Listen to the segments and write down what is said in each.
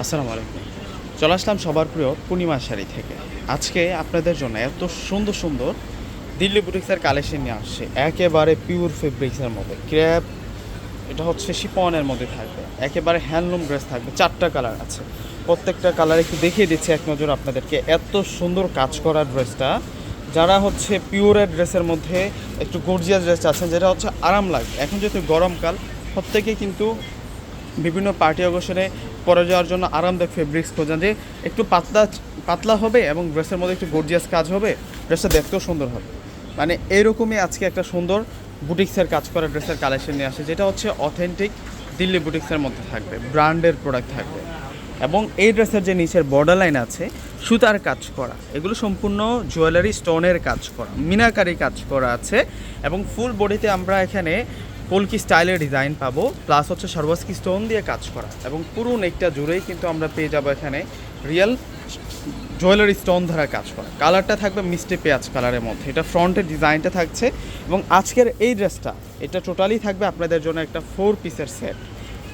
আসসালামু আলাইকুম। চলে আসলাম সবার প্রিয় পূর্ণিমা শাড়ি থেকে। আজকে আপনাদের জন্য এত সুন্দর সুন্দর দিল্লি বুটিক্সের কালেকশন নিয়ে আসছে। একেবারে পিওর ফেব্রিক্সের মধ্যে। ক্র্যাপ এটা হচ্ছে শিপনের মধ্যে থাকবে। একেবারে হ্যান্ডলুম ড্রেস থাকবে। চারটা কালার আছে। প্রত্যেকটা কালার একটু দেখিয়ে দিচ্ছি এক নজর আপনাদেরকে। এত সুন্দর কাজ করা ড্রেসটা যারা হচ্ছে পিওরের ড্রেসের মধ্যে একটু গর্জিয়াস ড্রেস আছেন, যেটা হচ্ছে আরাম লাগবে এখন যেহেতু গরমকাল, প্রত্যেকে কিন্তু বিভিন্ন পার্টি অকেশনে পরে যাওয়ার জন্য আরামদায়ক ফেব্রিক্স খোঁজেন যে একটু পাতলা পাতলা হবে এবং ড্রেসের মধ্যে একটু গর্জিয়াস কাজ হবে ড্রেসটা দেখতেও সুন্দর হবে। মানে এইরকমই আজকে একটা সুন্দর বুটিক্সের কাজ করা ড্রেসের কালেকশন নিয়ে আসে, যেটা হচ্ছে অথেন্টিক দিল্লি বুটিক্সের মধ্যে থাকবে ব্র্যান্ডের প্রোডাক্ট থাকবে। এবং এই ড্রেসের যে নিচের বর্ডার লাইন আছে, সুতার কাজ করা, এগুলো সম্পূর্ণ জুয়েলারি স্টোনের কাজ করা, মিনাকারি কাজ করা আছে। এবং ফুল বডিতে আমরা এখানে কলকি স্টাইলের ডিজাইন পাবো প্লাস হচ্ছে সর্বস্কি স্টোন দিয়ে কাজ করা। এবং পুরো নেকটা জুড়েই কিন্তু আমরা পেয়ে যাব এখানে রিয়েল জুয়েলারি স্টোন ধরা কাজ করা। কালারটা থাকবে মিষ্টি পেঁয়াজ কালারের মধ্যে। এটা ফ্রন্টের ডিজাইনটা থাকছে এবং আজকের এই ড্রেসটা এটা টোটালি থাকবে আপনাদের জন্য একটা ফোর পিসের সেট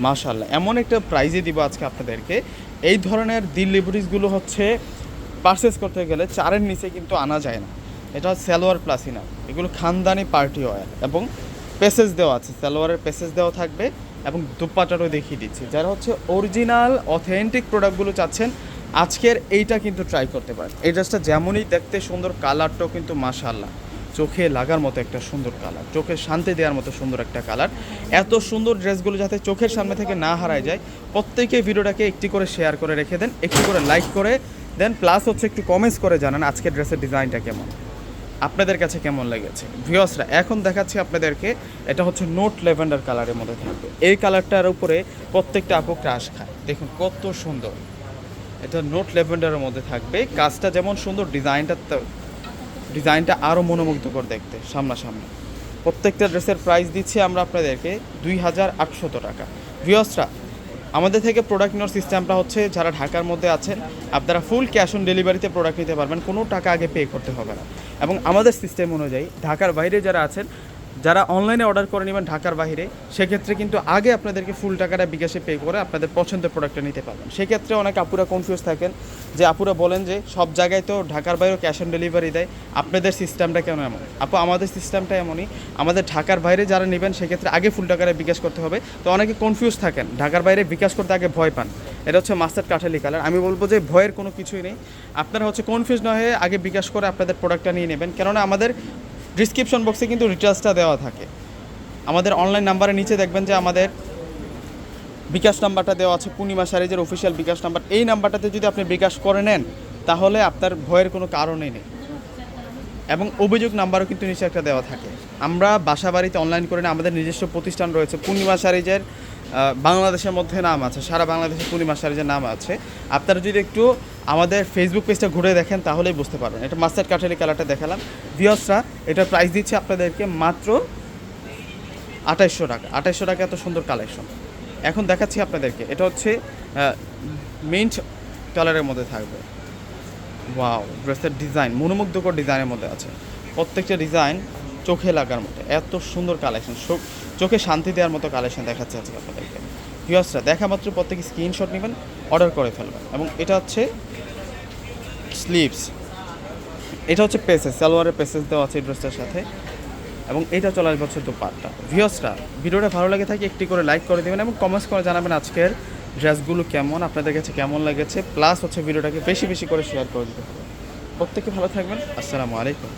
মাশাল্লাহ এমন একটা প্রাইজে দিব আজকে আপনাদেরকে। এই ধরনের বুটিসগুলো হচ্ছে পারচেস করতে গেলে চারের নিচে কিন্তু আনা যায় না। এটা সালোয়ার প্লাসই না এগুলো খানদানি পার্টি অয়েল এবং পেসেজ দেওয়া আছে, সালোয়ারের পেসেজ দেওয়া থাকবে এবং দুপাটারও দেখিয়ে দিচ্ছি। যারা হচ্ছে অরিজিনাল অথেন্টিক প্রোডাক্টগুলো চাচ্ছেন, আজকের এইটা কিন্তু ট্রাই করতে পারেন। এই ড্রেসটা যেমনই দেখতে সুন্দর কালারটাও কিন্তু মাশাল্লাহ চোখে লাগার মতো একটা সুন্দর কালার চোখে শান্তি দেওয়ার মতো সুন্দর একটা কালার এত সুন্দর ড্রেসগুলো যাতে চোখের সামনে থেকে না হারায় যায়, প্রত্যেকে ভিডিওটাকে একটি করে শেয়ার করে রেখে দেন, একটি করে লাইক করে দেন প্লাস হচ্ছে একটু কমেন্টস করে জানান আজকের ড্রেসের ডিজাইনটা কেমন। আপনাদের কাছে কেমন লেগেছে? ভিওসরা এখন দেখাচ্ছি আপনাদেরকে, এটা হচ্ছে নোট লেভেন্ডার কালারের মধ্যে থাকবে। এই কালারটার উপরে প্রত্যেকটা আপু ক্রাশ খায় দেখুন কত সুন্দর। এটা নোট লেভেন্ডারের মধ্যে থাকবে। কাজটা যেমন সুন্দর, ডিজাইনটা ডিজাইনটা আরও মনোমুগ্ধকর দেখতে, সামনাসামনি। প্রত্যেকটা ড্রেসের প্রাইস দিচ্ছি আমরা আপনাদেরকে দুই হাজার আটশত টাকা। ভিওসরা আমাদের থেকে প্রোডাক্ট নেওয়ার সিস্টেমটা হচ্ছে যারা ঢাকার মধ্যে আছেন আপনারা ফুল ক্যাশ অন ডেলিভারিতে প্রোডাক্ট নিতে পারবেন, কোনো টাকা আগে পে করতে হবে না। এবং আমাদের সিস্টেম অনুযায়ী ঢাকার বাইরে যারা আছেন যারা অনলাইনে অর্ডার করে নেবেন ঢাকার বাইরে সেক্ষেত্রে কিন্তু আগে আপনাদেরকে ফুল টাকাটা বিকাশে পে করে আপনাদের পছন্দের প্রোডাক্টটা নিতে পারবেন। সেক্ষেত্রে অনেক আপুরা কনফিউজ থাকেন যে আপুরা বলেন যে সব জায়গায় তো ঢাকার বাইরেও ক্যাশ অন ডেলিভারি দেয়, আপনাদের সিস্টেমটা কেন এমন? আপু, আমাদের সিস্টেমটা এমনই, আমাদের ঢাকার বাইরে যারা নেবেন, সেক্ষেত্রে আগে ফুল টাকাটা বিকাশ করতে হবে। তো অনেকে কনফিউজ থাকেন, ঢাকার বাইরে বিকাশ করতে আগে ভয় পান। এটা হচ্ছে মাস্টার কাঠালি কালার আমি বলব যে ভয়ের কোনো কিছুই নেই। আপনারা হচ্ছে কনফিউজ না হয়ে আগে বিকাশ করে আপনাদের প্রোডাক্টটা নিয়ে নেবেন। কেননা আমাদের ডিসক্রিপশন বক্সে কিন্তু ডিটেলসটা দেওয়া থাকে। আমাদের অনলাইন নাম্বারের নিচে দেখবেন যে আমাদের বিকাশ নাম্বারটা দেওয়া আছে, পূর্ণিমা সারিজের অফিসিয়াল বিকাশ নাম্বার। এই নাম্বারটাতে যদি আপনি বিকাশ করে নেন, তাহলে আপনার ভয়ের কোনো কারণই নেই। এবং অভিযোগ নাম্বারও কিন্তু নিচে একটা দেওয়া থাকে। আমরা বাসা বাড়িতে অনলাইন করে না, আমাদের নিজস্ব প্রতিষ্ঠান রয়েছে। পূর্ণিমা সারিজের বাংলাদেশের মধ্যে নাম আছে, সারা বাংলাদেশে পূর্ণিমা সারিজের নাম আছে। আপনারা যদি একটু আমাদের ফেসবুক পেজটা ঘুরে দেখেন, তাহলেই বুঝতে পারবেন। এটা মাস্টার কাঠালি কালারটা দেখালাম। ভিওসরা এটার প্রাইস দিচ্ছে আপনাদেরকে মাত্র আঠাইশশো টাকা। আঠাইশশো টাকা এত সুন্দর কালেকশন এখন দেখাচ্ছি আপনাদেরকে, এটা হচ্ছে মিন্ট কালারের মধ্যে থাকবে। ওয়াও ড্রেসের ডিজাইন মনোমুগ্ধকর ডিজাইনের মধ্যে আছে। প্রত্যেকটা ডিজাইন চোখে লাগার মতো, এত সুন্দর কালেকশন চোখে শান্তি দেওয়ার মতো কালেকশন দেখাচ্ছে আজকে আপনাদেরকে। ভিউয়ার্সরা, দেখা মাত্র প্রত্যেকে স্ক্রিনশট নেবেন অর্ডার করে ফেলবেন। এবং এটা হচ্ছে স্লিভস এটা হচ্ছে পেসেস, সালোয়ারের পেসেস দেওয়া আছে ড্রেসটার সাথে। এবং এটা চলে আসবে হচ্ছে দুপাটটা। ভিওসটা ভিডিওটা ভালো লাগে থাকে একটি করে লাইক করে দেবেন এবং কমেন্টস করে জানাবেন আজকের ড্রেসগুলো কেমন, আপনাদের কাছে কেমন লেগেছে। প্লাস হচ্ছে ভিডিওটাকে বেশি বেশি করে শেয়ার করে দিতে হবে। প্রত্যেকে ভালো থাকবেন। আসসালামু আলাইকুম।